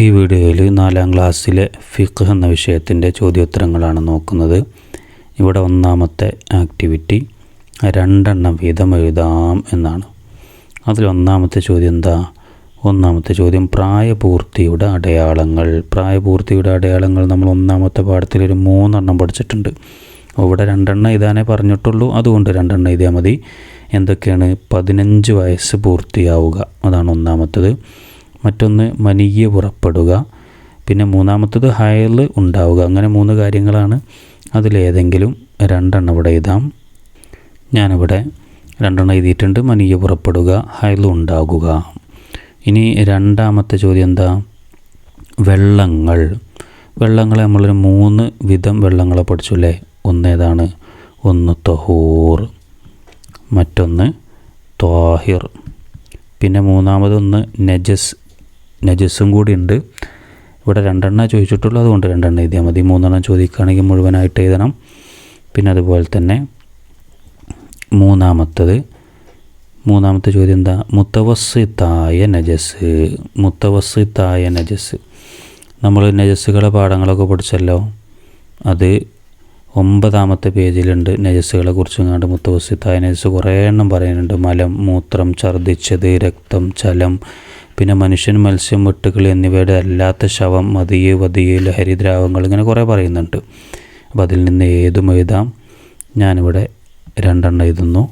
ഈ വീഡിയോയിൽ നാലാം ക്ലാസ്സിലെ ഫിഖ് എന്ന വിഷയത്തിന്റെ ചോദ്യോത്തരങ്ങളാണ് നോക്കുന്നത്. ഇവിടെ ഒന്നാമത്തെ ആക്ടിവിറ്റി രണ്ടെണ്ണം വീതം എഴുതാം എന്നാണ്. അതിൽ ഒന്നാമത്തെ ചോദ്യം എന്താ? ഒന്നാമത്തെ ചോദ്യം പ്രായപൂർത്തിയുടെ അടയാളങ്ങൾ. പ്രായപൂർത്തിയുടെ അടയാളങ്ങൾ നമ്മൾ ഒന്നാമത്തെ പാഠത്തിൽ ഒരു മൂന്നെണ്ണം പഠിച്ചിട്ടുണ്ട്. ഇവിടെ രണ്ടെണ്ണം എഴുതാനേ പറഞ്ഞിട്ടുള്ളൂ. അതുകൊണ്ട് രണ്ടെണ്ണം എഴുതിയാൽ മതി. എന്തൊക്കെയാണ്? പതിനഞ്ച് വയസ്സ് പൂർത്തിയാവുക. അതാണ് ഒന്നാമത്തത്. മറ്റൊന്ന് മനീയ പുറപ്പെടുക. പിന്നെ മൂന്നാമത്തത് ഹയൽ ഉണ്ടാവുക. അങ്ങനെ മൂന്ന് കാര്യങ്ങളാണ് അതിലേതെങ്കിലും രണ്ടെണ്ണം ഇവിടെ എഴുതാം. ഞാനിവിടെ രണ്ടെണ്ണം എഴുതിയിട്ടുണ്ട്. മനീയ പുറപ്പെടുക ഹയൽ ഉണ്ടാകുക. ഇനി രണ്ടാമത്തെ ചോദ്യം എന്താ? വെള്ളങ്ങൾ. വെള്ളങ്ങളെ നമ്മളൊരു മൂന്ന് വിധം വെള്ളങ്ങളെ പഠിച്ചു അല്ലേ? ഒന്നേതാണ്? ഒന്ന് തൊഹൂർ മറ്റൊന്ന് ത്വാഹിർ. പിന്നെ മൂന്നാമതൊന്ന് നജസ് നജസ്സും കൂടി ഉണ്ട് ഇവിടെ രണ്ടെണ്ണം ചോദിച്ചിട്ടുള്ളൂ. അതുകൊണ്ട് രണ്ടെണ്ണം എഴുതിയാൽ മതി. മൂന്നെണ്ണം ചോദിക്കുകയാണെങ്കിൽ മുഴുവനായിട്ട് എഴുതണം. പിന്നെ അതുപോലെ തന്നെ മൂന്നാമത്തത് മൂന്നാമത്തെ ചോദ്യം എന്താ? മുത്തവസ്സിത്തായ നജസ് മുത്തവസ്സിത്തായ നജസ് നമ്മൾ നജസ്സുകളെ പാഠങ്ങളൊക്കെ പഠിച്ചല്ലോ? അത് ഒമ്പതാമത്തെ പേജിലുണ്ട് നജസ്സുകളെ കുറിച്ചും കണ്ട് മുത്തവസ്സിത്തായ നജസ് കുറേ എണ്ണം പറയുന്നുണ്ട്. മലം മൂത്രം ഛർദ്ദിച്ചത് രക്തം ചലം പിന്നെ മനുഷ്യൻ മത്സ്യം വെട്ടുകൾ എന്നിവയുടെ അല്ലാത്ത ശവം മതിയ് വതിയ് ലഹരിദ്രാവങ്ങൾ ഇങ്ങനെ കുറേ പറയുന്നുണ്ട്. അപ്പോൾ അതിൽ നിന്ന് ഏതും എഴുതാം. ഞാനിവിടെ രണ്ടെണ്ണം എഴുതുന്നു.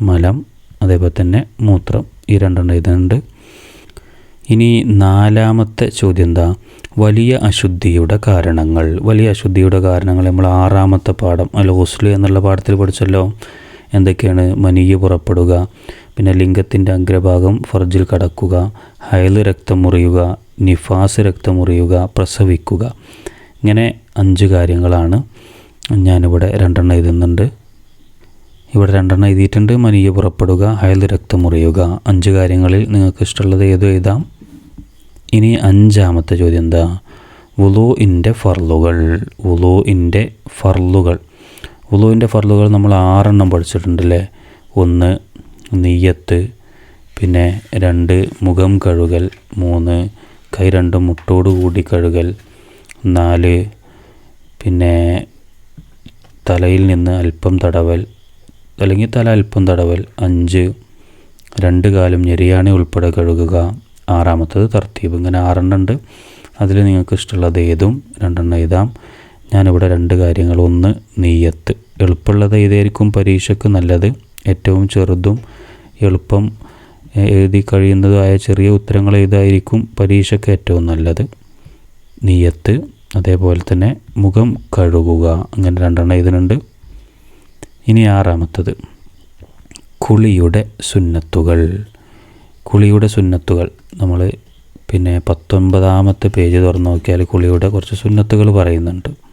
മലം അതേപോലെ തന്നെ മൂത്രം ഈ രണ്ടെണ്ണം എഴുതുന്നുണ്ട്. ഇനി നാലാമത്തെ ചോദ്യം എന്താ? വലിയ അശുദ്ധിയുടെ കാരണങ്ങൾ. വലിയ അശുദ്ധിയുടെ കാരണങ്ങൾ നമ്മൾ ആറാമത്തെ പാഠം അല്ല ഹോസ്റ്റലി എന്നുള്ള പാഠത്തിൽ പഠിച്ചല്ലോ. എന്തൊക്കെയാണ് മനീയ പുറപ്പെടുക? പിന്നെ ലിംഗത്തിന്റെ അഗ്രഭാഗം ഫർജിൽ കടക്കുക ഹയൽ രക്തം മുറിയുക നിഫാസ് രക്തം മുറിയുക പ്രസവിക്കുക. ഇങ്ങനെ അഞ്ച് കാര്യങ്ങളാണ് ഞാനിവിടെ രണ്ടെണ്ണം എഴുതുന്നുണ്ട്. ഇവിടെ രണ്ടെണ്ണം എഴുതിയിട്ടുണ്ട്. മനീയ പുറപ്പെടുക ഹയൽ രക്തം മുറിയുക. അഞ്ച് കാര്യങ്ങളിൽ നിങ്ങൾക്ക് ഇഷ്ടമുള്ളത് ഏതോ എഴുതാം. ഇനി അഞ്ചാമത്തെ ചോദ്യം എന്താ? വുളുവിന്റെ ഫർലുകൾ വുളുവിന്റെ ഫർലുകൾ വുളുവിന്റെ ഫർലുകൾ നമ്മൾ ആറെണ്ണം പഠിച്ചിട്ടുണ്ടല്ലേ? ഒന്ന് നെയ്യത്ത് പിന്നെ രണ്ട് മുഖം കഴുകൽ മൂന്ന് കൈ രണ്ടും മുട്ടോട് കൂടി കഴുകൽ നാല് പിന്നെ തലയിൽ നിന്ന് അല്പം തടവൽ അല്ലെങ്കിൽ തല അല്പം തടവൽ അഞ്ച് രണ്ട് കാലും ഞെരിയാണി ഉൾപ്പെടെ കഴുകുക. ആറാമത്തത് തർത്തീബ്. ഇങ്ങനെ ആറെണ്ണം ഉണ്ട്. അതിൽ നിങ്ങൾക്ക് ഇഷ്ടമുള്ളത് ഏതും രണ്ടെണ്ണം എഴുതാം. ഞാനിവിടെ രണ്ട് കാര്യങ്ങൾ. ഒന്ന് നെയ്യത്ത്. എളുപ്പമുള്ളത് ഏതായിരിക്കും പരീക്ഷയ്ക്ക് നല്ലത്? ഏറ്റവും ചെറുതും എളുപ്പം എഴുതി കഴിയുന്നതുമായ ചെറിയ ഉത്തരങ്ങൾ എഴുതായിരിക്കും പരീക്ഷയ്ക്ക് ഏറ്റവും നല്ലത്? നീയത്ത് അതേപോലെ തന്നെ മുഖം കഴുകുക. അങ്ങനെ രണ്ടെണ്ണം എഴുതുന്നുണ്ട് ഇനി ആറാമത്തത്. കുളിയുടെ സുന്നത്തുകൾ. കുളിയുടെ സുന്നത്തുകൾ. നമ്മൾ പിന്നെ പത്തൊൻപതാമത്തെ പേജ് തുറന്ന് നോക്കിയാൽ കുളിയുടെ കുറച്ച് സുന്നത്തുകൾ പറയുന്നുണ്ട്.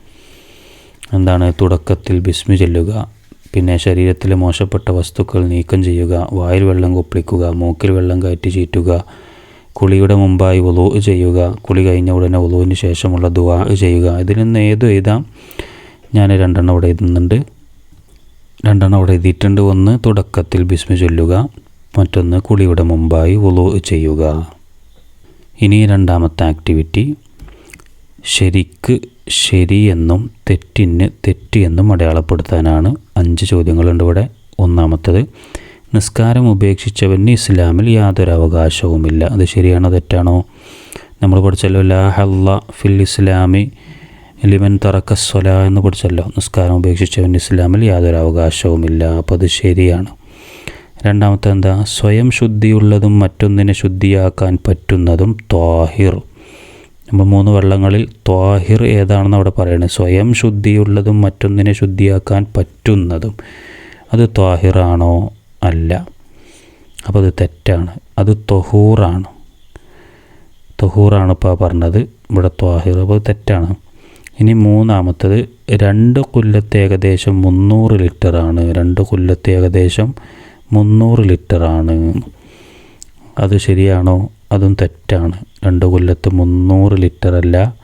എന്താണ് തുടക്കത്തിൽ ബിസ്മി ചെല്ലുക പിന്നെ ശരീരത്തിലെ മോശപ്പെട്ട വസ്തുക്കൾ നീക്കം ചെയ്യുക വായിൽ വെള്ളം കൊപ്പിക്കുക മൂക്കിൽ വെള്ളം കയറ്റി ചീറ്റുക കുളിയുടെ മുമ്പായി ഉലു ചെയ്യുക കുളി കഴിഞ്ഞ ഉടനെ ഉലുവിന് ശേഷമുള്ള ദുവാ ചെയ്യുക. ഇതിൽ നിന്ന് ഏത് എഴുതാം? ഞാൻ രണ്ടെണ്ണം ഇവിടെ എഴുതുന്നുണ്ട്. രണ്ടെണ്ണം അവിടെ എഴുതിയിട്ടുണ്ട്. ഒന്ന് തുടക്കത്തിൽ ബിസ്മി ചൊല്ലുക മറ്റൊന്ന് കുളിയുടെ മുമ്പായി ഉലു ചെയ്യുക. ഇനി രണ്ടാമത്തെ ആക്ടിവിറ്റി. ശരിക്ക് ശരിയെന്നും തെറ്റിന് തെറ്റിയെന്നും അടയാളപ്പെടുത്താനാണ് അഞ്ച് ചോദ്യങ്ങളുണ്ട് ഇവിടെ. ഒന്നാമത്തത് നിസ്കാരം ഉപേക്ഷിച്ചവന് ഇസ്ലാമിൽ യാതൊരു അവകാശവുമില്ല അത് ശരിയാണോ തെറ്റാണോ? നമ്മൾ പഠിച്ചല്ലോ ലാ ഹല്ല ഫിൽ ഇസ്ലാമി ലിമൻ തറക്കസ്വല എന്ന് പഠിച്ചല്ലോ. നിസ്കാരം ഉപേക്ഷിച്ചവൻ ഇസ്ലാമിൽ യാതൊരു അവകാശവുമില്ല അപ്പോൾ അത് ശരിയാണ്. രണ്ടാമത്തെ എന്താ സ്വയം ശുദ്ധിയുള്ളതും മറ്റൊന്നിനെ ശുദ്ധിയാക്കാൻ പറ്റുന്നതും ത്വാഹിർ. നമ്മൾ മൂന്ന് വെള്ളങ്ങളിൽ ത്വാഹിർ ഏതാണെന്ന് അവിടെ പറയുന്നത് സ്വയം ശുദ്ധിയുള്ളതും മറ്റൊന്നിനെ ശുദ്ധിയാക്കാൻ പറ്റുന്നതും. അത് ത്വാഹിറാണോ അല്ല. അപ്പോൾ അത് തെറ്റാണ്. അത് തൊഹൂറാണ്. തൊഹൂറാണ് ഇപ്പോൾ പറഞ്ഞത്. ഇവിടെ ത്വാഹിർ. അപ്പോൾ തെറ്റാണ്. ഇനി മൂന്നാമത്തത് രണ്ട് കൊല്ലത്തെ ഏകദേശം മുന്നൂറ് ലിറ്ററാണ് രണ്ട് കൊല്ലത്തെ ഏകദേശം മുന്നൂറ് ലിറ്ററാണ് അത് ശരിയാണോ? അതും തെറ്റാണ്. രണ്ട് കൊല്ലത്ത് മുന്നൂറ് ലിറ്റർ അല്ല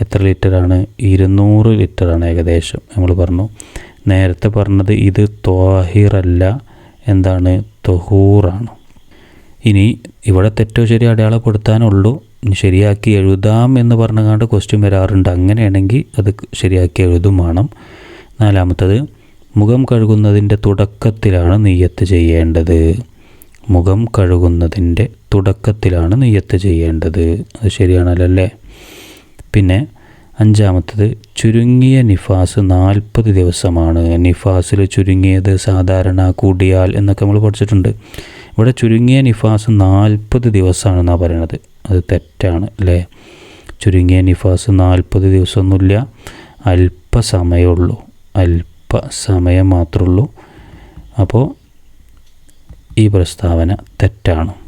എത്ര ലിറ്ററാണ്? ഇരുന്നൂറ് ലിറ്ററാണ് ഏകദേശം നമ്മൾ പറഞ്ഞു. നേരത്തെ പറഞ്ഞത് ഇത് ത്വാഹിറല്ല എന്താണ്? തൊഹൂറാണ്. ഇനി ഇവിടെ തെറ്റോ ശരി അടയാളപ്പെടുത്താനുള്ളൂ. ശരിയാക്കി എഴുതാം എന്ന് പറഞ്ഞുകൊണ്ട് ക്വസ്റ്റ്യൻ വരാറുണ്ട്. അങ്ങനെയാണെങ്കിൽ അത് ശരിയാക്കി എഴുതും വേണം. നാലാമത്തത് മുഖം കഴുകുന്നതിന്റെ തുടക്കത്തിലാണ് നെയ്യത്ത് ചെയ്യേണ്ടത്. മുഖം കഴുകുന്നതിന്റെ തുടക്കത്തിലാണ് നെയ്യത്ത് ചെയ്യേണ്ടത്. അത് ശരിയാണല്ലോ അല്ലേ പിന്നെ അഞ്ചാമത്തത് ചുരുങ്ങിയ നിഫാസ് നാൽപ്പത് ദിവസമാണ്. നിഫാസിൽ ചുരുങ്ങിയത് സാധാരണ കൂടിയാൽ എന്നൊക്കെ നമ്മൾ പഠിച്ചിട്ടുണ്ട്. ഇവിടെ ചുരുങ്ങിയ നിഫാസ് നാൽപ്പത് ദിവസമാണെന്നാണ് പറയണത് അത് തെറ്റാണ് അല്ലേ? ചുരുങ്ങിയ നിഫാസ് നാൽപ്പത് ദിവസമൊന്നുമില്ല. അല്പസമയമുള്ളൂ. അല്പസമയം മാത്രമുള്ളൂ. അപ്പോൾ ഈ പ്രസ്താവന തെറ്റാണ്.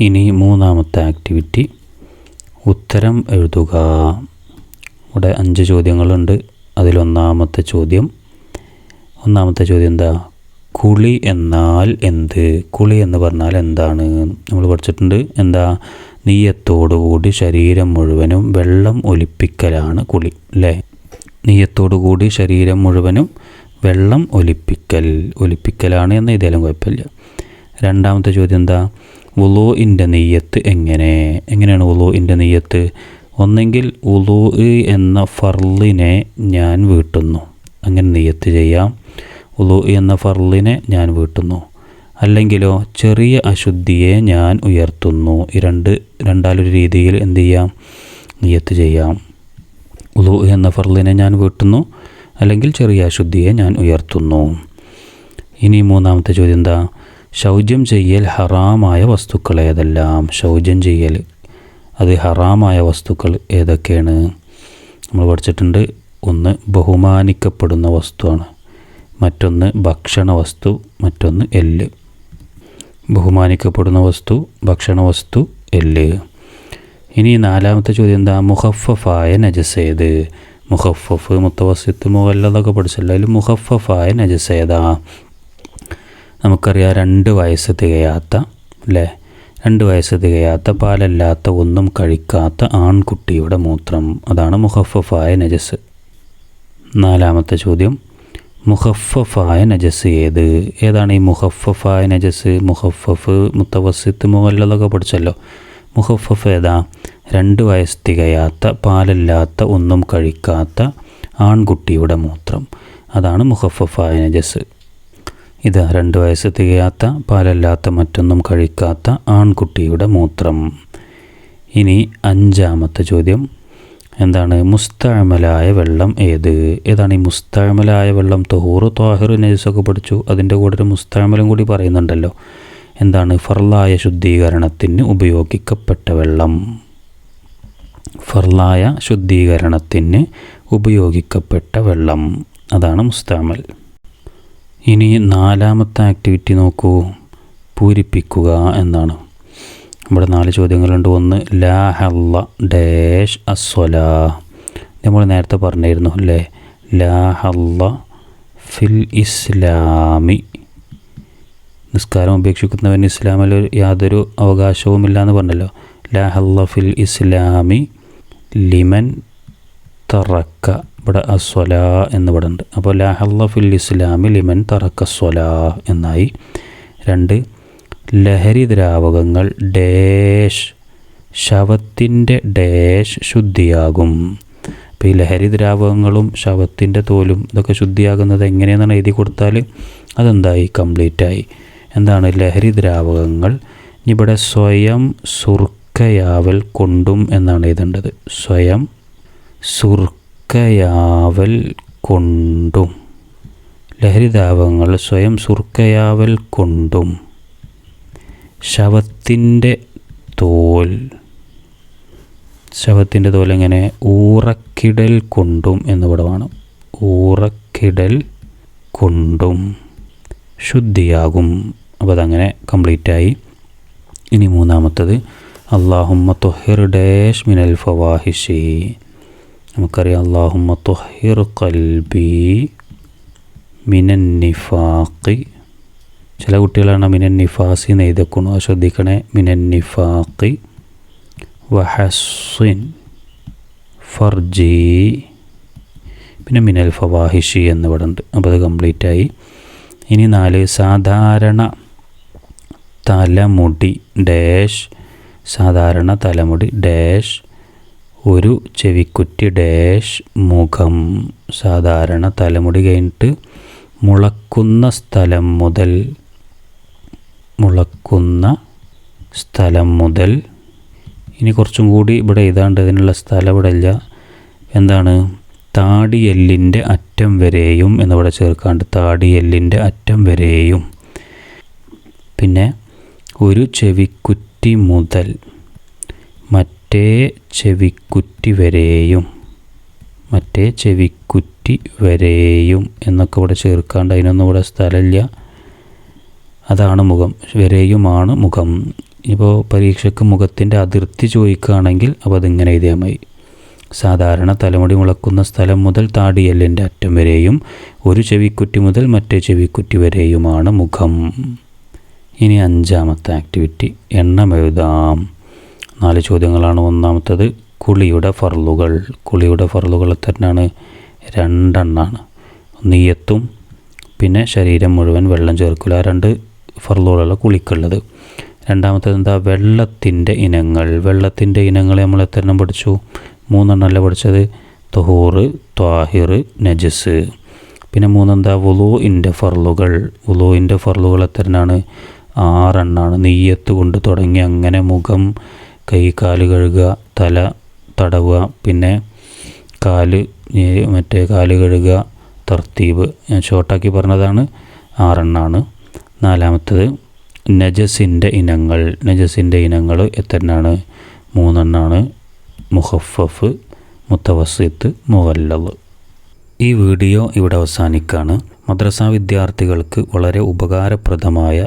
ഇനി മൂന്നാമത്തെ ആക്ടിവിറ്റി ഉത്തരം എഴുതുക. ഇവിടെ അഞ്ച് ചോദ്യങ്ങളുണ്ട്. അതിലൊന്നാമത്തെ ചോദ്യം. ഒന്നാമത്തെ ചോദ്യം എന്താ? കുളി എന്നാൽ എന്ത്? കുളി എന്ന് പറഞ്ഞാൽ എന്താണ്? നമ്മൾ പഠിച്ചിട്ടുണ്ട്. എന്താ? നീയത്തോടുകൂടി ശരീരം മുഴുവനും വെള്ളം ഒലിപ്പിക്കലാണ് കുളി അല്ലേ? നീയത്തോടുകൂടി ശരീരം മുഴുവനും വെള്ളം ഒലിപ്പിക്കൽ. ഒലിപ്പിക്കലാണ് എന്ന് ഇതേലും കുഴപ്പമില്ല. രണ്ടാമത്തെ ചോദ്യം എന്താ? ഉലോയിന്റെ നെയ്യത്ത് എങ്ങനെ? എങ്ങനെയാണ് ഉലോയിന്റെ നെയ്യത്ത്? ഒന്നെങ്കിൽ ഉലോ എന്ന ഫർലിനെ ഞാൻ വീട്ടുന്നു. അങ്ങനെ നെയ്യത്ത് ചെയ്യാം. ഉലോ എന്ന ഫർലിനെ ഞാൻ വീട്ടുന്നു. അല്ലെങ്കിലോ ചെറിയ അശുദ്ധിയെ ഞാൻ ഉയർത്തുന്നു. ഈ രണ്ട് രണ്ടാലൊരു രീതിയിൽ എന്ത് ചെയ്യാം? നിയത്ത് ചെയ്യാം. ഉലു എന്ന ഫർലിനെ ഞാൻ വീട്ടുന്നു. അല്ലെങ്കിൽ ചെറിയ അശുദ്ധിയെ ഞാൻ ഉയർത്തുന്നു. ഇനി മൂന്നാമത്തെ ചോദ്യം എന്താ? ശൗചം ചെയ്യൽ ഹറാമായ വസ്തുക്കൾ ഏതെല്ലാം? ശൗചം ചെയ്യൽ. അത് ഹറാമായ വസ്തുക്കൾ ഏതൊക്കെയാണ്? നമ്മൾ പഠിച്ചിട്ടുണ്ട്. ഒന്ന് ബഹുമാനിക്കപ്പെടുന്ന വസ്തുവാണ്. മറ്റൊന്ന് ഭക്ഷണ വസ്തു മറ്റൊന്ന് എല്ല്. ബഹുമാനിക്കപ്പെടുന്ന വസ്തു ഭക്ഷണ വസ്തു എല്ല്. ഇനി നാലാമത്തെ ചോദ്യം എന്താ? മുഹഫഫായ നജസേത് മുഹഫഫ് മുത്തവസിത്ത് മുഖല്ലതൊക്കെ പഠിച്ചല്ലോ. അതിൽ മുഹഫഫായ നജസേതാ നമുക്കറിയാം രണ്ട് വയസ്സ് തികയാത്ത അല്ലേ? രണ്ട് വയസ്സ് തികയാത്ത പാലല്ലാത്ത ഒന്നും കഴിക്കാത്ത ആൺകുട്ടിയുടെ മൂത്രം. അതാണ് മുഹഫഫായ നജസ്. നാലാമത്തെ ചോദ്യം. മുഹഫഫായ നജസ് ഏത്? ഏതാണ് ഈ മുഹഫഫായ നജസ്? മുഹഫഫ് മുത്തവസിത്ത് മുഹല്ലതൊക്കെ പഠിച്ചല്ലോ. മുഹഫഫ് ഏതാ? രണ്ട് വയസ്സ് തികയാത്ത പാലല്ലാത്ത ഒന്നും കഴിക്കാത്ത ആൺകുട്ടിയുടെ മൂത്രം. അതാണ് മുഹഫഫായ നജസ്. ഇത് രണ്ട് വയസ്സ് തികയാത്ത പാലല്ലാത്ത മറ്റൊന്നും കഴിക്കാത്ത ആൺകുട്ടിയുടെ മൂത്രം. ഇനി അഞ്ചാമത്തെ ചോദ്യം. എന്താണ്? മുസ്താമലായ വെള്ളം ഏത്? ഏതാണ് ഈ മുസ്താമലായ വെള്ളം? തോറ് തോഹർ നജസൊക്കെ പഠിച്ചു. അതിന്റെ കൂടെ ഒരു മുസ്താമലും കൂടി പറയുന്നുണ്ടല്ലോ. എന്താണ്? ഫർലായ ശുദ്ധീകരണത്തിന് ഉപയോഗിക്കപ്പെട്ട വെള്ളം. ഫർലായ ശുദ്ധീകരണത്തിന് ഉപയോഗിക്കപ്പെട്ട വെള്ളം. അതാണ് മുസ്താമൽ ഇനി നാലാമത്തെ ആക്ടിവിറ്റി നോക്കൂ. പൂരിപ്പിക്കുക എന്നാണ്. ഇവിടെ നാല് ചോദ്യങ്ങളുണ്ട്. ഒന്ന് ലാ ഹല്ല ഡാഷ് അസ്വല. നമ്മൾ നേരത്തെ പറഞ്ഞിരുന്നു അല്ലേ? ലാ ഹല്ല ഫിൽ ഇസ്ലാമി. നിസ്കാരം ഉപേക്ഷിക്കുന്നവന് ഇസ്ലാമിൽ യാതൊരു അവകാശവുമില്ല എന്ന് പറഞ്ഞല്ലോ. ലാ ഹല്ല ഫിൽ ഇസ്ലാമി ലിമൻ തറക്ക. ഇവിടെ അസ്വല എന്നിവിടെ ഉണ്ട് അപ്പോൾ ലഹല്ലഫുൽ ഹല്ല ഫിൽ ഇസ്ലാമി ലിമൻ തറക്ക സ്വല എന്നായി. രണ്ട് ലഹരി ദ്രാവകങ്ങൾ ഡേഷ് ശവത്തിന്റെ ഡേഷ് ശുദ്ധിയാകും. അപ്പോൾ ഈ ലഹരി ദ്രാവകങ്ങളും ശവത്തിന്റെ തോലും ഇതൊക്കെ ശുദ്ധിയാകുന്നത് എങ്ങനെയാണെന്ന് എഴുതി കൊടുത്താൽ അതെന്തായി? കംപ്ലീറ്റായി. എന്താണ്? ലഹരി ദ്രാവകങ്ങൾ ഇവിടെ സ്വയം സുർക്കയാവൽ കൊണ്ടും എന്നാണ് എഴുതേണ്ടത്. സ്വയം സുർക്കയാവൽ കൊണ്ടും. ലഹരിതാപങ്ങൾ സ്വയം സുർക്കയാവൽ കൊണ്ടും. ശവത്തിന്റെ തോൽ. ശവത്തിന്റെ തോൽ എങ്ങനെ? ഊറക്കിടൽ കൊണ്ടും എന്നിവിടെ വേണം ഊറക്കിടൽ കൊണ്ടും. ശുദ്ധിയാകും. അപ്പോൾ അതങ്ങനെ കംപ്ലീറ്റ് ആയി ഇനി മൂന്നാമത്തത്. അള്ളാഹുമ്മ തൊഹിർ ഡേഷ് മിനൽ ഫവാഹിഷി. നമുക്കറിയാം അള്ളാഹുമ്മ തൊഹിർ കൽബി മിനൻ നിഫാഖി. ചില കുട്ടികളാണ് മിനൻ നിഫാസി എന്ന് അത് ശ്രദ്ധിക്കണേ മിനൻ നിഫാഖി വഹസ്വിൻ ഫർജി. പിന്നെ മിനൽ ഫവാഹിഷി എന്നിവിടെ ഉണ്ട്. അപ്പോൾ അത് കംപ്ലീറ്റ് ആയി. ഇനി നാല് സാധാരണ തലമുടി ഡാഷ് സാധാരണ തലമുടി ഡാഷ് ഒരു ചെവിക്കുറ്റി ഡാഷ് മുഖം സാധാരണ തലമുടി കഴിഞ്ഞിട്ട് മുളക്കുന്ന സ്ഥലം മുതൽ മുളക്കുന്ന സ്ഥലം മുതൽ ഇനി കുറച്ചും കൂടി ഇവിടെ എഴുതാണ്ട് ഇതിനുള്ള സ്ഥലം ഇവിടെ ഇല്ല. എന്താണ്? താടിയെല്ലിന്റെ അറ്റം വരെയും എന്നിവിടെ ചേർക്കാണ്ട് താടിയെല്ലിന്റെ അറ്റം വരെയും. പിന്നെ ഒരു ചെവിക്കുറ്റി മുതൽ മറ്റേ ചെവിക്കുറ്റി വരെയും മറ്റേ ചെവിക്കുറ്റി വരെയും എന്നൊക്കെ ഇവിടെ ചേർക്കാണ്ട് അതിനൊന്നും ഇവിടെ സ്ഥലമില്ല. അതാണ് മുഖം. വരെയുമാണ് മുഖം. ഇപ്പോൾ പരീക്ഷയ്ക്ക് മുഖത്തിന്റെ അതിർത്തി ചോദിക്കുകയാണെങ്കിൽ അപ്പോൾ അതിങ്ങനെ എഴുതിയാൽ മതി. സാധാരണ തലമുടി മുളക്കുന്ന സ്ഥലം മുതൽ താടിയല്ലിന്റെ അറ്റം വരെയും ഒരു ചെവിക്കുറ്റി മുതൽ മറ്റേ ചെവിക്കുറ്റി വരെയുമാണ് മുഖം. ഇനി അഞ്ചാമത്തെ ആക്ടിവിറ്റി. എണ്ണം എഴുതാം. നാല് ചോദ്യങ്ങളാണ്. ഒന്നാമത്തത് കുളിയുടെ ഫർലുകൾ കുളിയുടെ ഫർലുകൾ തന്നെയാണ് രണ്ടെണ്ണാണ്. നീയത്തും പിന്നെ ശരീരം മുഴുവൻ വെള്ളം ചേർക്കില്ല രണ്ട് ഫർലുകളുള്ള കുളിക്കുള്ളത്. രണ്ടാമത്തത് എന്താ? വെള്ളത്തിന്റെ ഇനങ്ങൾ. വെള്ളത്തിന്റെ ഇനങ്ങൾ നമ്മൾ എത്ര എണ്ണം പഠിച്ചു മൂന്നെണ്ണമല്ല പഠിച്ചത്? തൊഹൂറ് ത്വാഹിർ നജസ്. പിന്നെ മൂന്നെന്താ? വുളുവിന്റെ ഫർലുകൾ വുളുവിന്റെ ഫർലുകൾ എത്രനാണ് ആറെണ്ണാണ്. നെയ്യത്ത് കൊണ്ട് തുടങ്ങി. അങ്ങനെ മുഖം കൈ കാൽ കഴുകുക തല തടവുക പിന്നെ കാൽ മറ്റേ കാൽ കഴുകുക തർത്തീബ്. ഞാൻ ഷോർട്ടാക്കി പറഞ്ഞതാണ്. ആറെണ്ണാണ്. നാലാമത്തത് നജസിന്റെ ഇനങ്ങൾ. നജസിന്റെ ഇനങ്ങൾ എത്രണ്ണാണ്? മൂന്നെണ്ണാണ്. മുഹഫഫ് മുത്തവസിത്ത് മുഹല്ലവ് ഈ വീഡിയോ ഇവിടെ അവസാനിക്കാണ്. മദ്രസ വിദ്യാർത്ഥികൾക്ക് വളരെ ഉപകാരപ്രദമായ